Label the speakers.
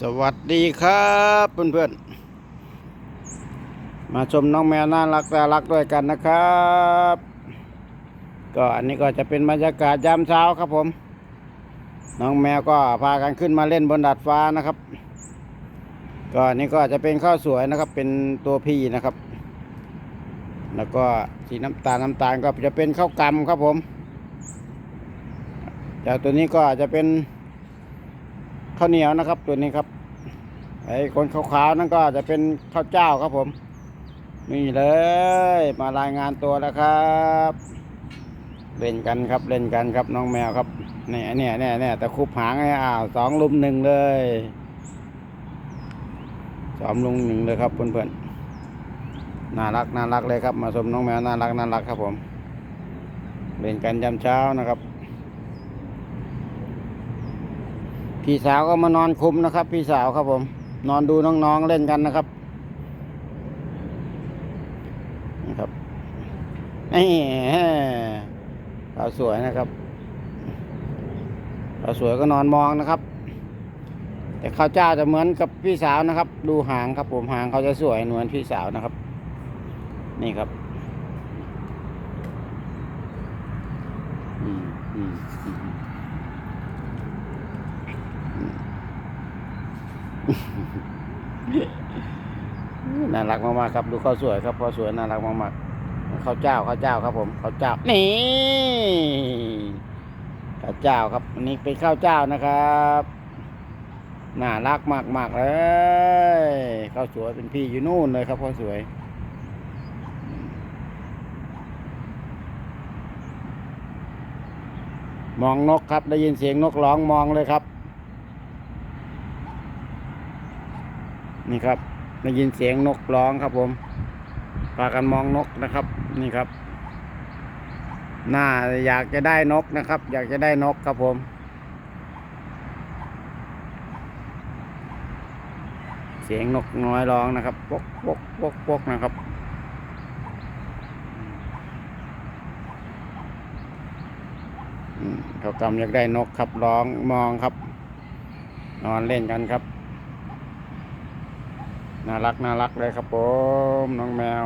Speaker 1: สวัสดีครับเพื่อนๆ มาชมน้องแมวน่ารักน่ารักด้วยกันนะครับ ก็อันนี้ก็จะเป็นบรรยากาศยามเช้าครับผม น้องแมวก็พากันขึ้นมาเล่นบนดาดฟ้านะครับ ก็อันนี้ก็จะเป็นข้าวสวยนะครับ เป็นตัวพี่นะครับ แล้วก็สีน้ำตาลน้ำตาลก็จะเป็นข้าวกำครับผมเจ้าตัวนี้ก็จะเป็น ข้าวเหนียวนะครับ ตัวนี้ครับ ไอ้คนขาวๆนั่นก็จะเป็นข้าวเจ้าครับผม นี่เลย มารายงานตัวแล้วครับเล่นกันครับเล่นกันครับน้องแมวครับเนี่ยเนี่ยเนี่ยเนี่ยแต่คุบหางให้อ้าวสองลุมหนึ่งเลยสองลุมหนึ่งเลยครับเพื่อนๆน่ารักน่ารักเลยครับ มาชมน้องแมวน่ารักน่ารักครับผมเล่นกันยามเช้านะครับ พี่สาวก็มานอนคุมนะครับ พี่สาวครับผม นอนดูน้องๆเล่นกันนะครับนะครับนี่สาวสวยนะครับสาวสวยก็นอนมองนะครับ แต่ข้าวเจ้าจะเหมือนกับพี่สาวนะครับ ดูหางครับผมหางเขาจะสวยเหมือนพี่สาวนะครับ นี่ครับอืมอืมอืม น่ารักมากๆครับดูข้าวสวยครับข้าวสวยน่ารักมากๆข้าวเจ้าข้าวเจ้าครับผมข้าวเจ้านี่ข้าวเจ้าครับอันนี้เป็นข้าวเจ้านะครับน่ารักมากๆเลยข้าวสวยเป็นพี่อยู่นู่นเลยครับข้าวสวยมองนกครับได้ยินเสียงนกร้องมองเลยครับ นี่ครับได้ยินเสียงนกร้องครับผมพากันมองนกนะครับ นี่ครับน่าอยากจะได้นกนะครับ อยากจะได้นกครับผม เสียงนกน้อยร้องนะครับปกปกปกปกนะครับเขากำอยากได้นกครับร้องมองครับ นอนเล่นกันครับ น่ารักน่ารักเลยครับผม น้องแมว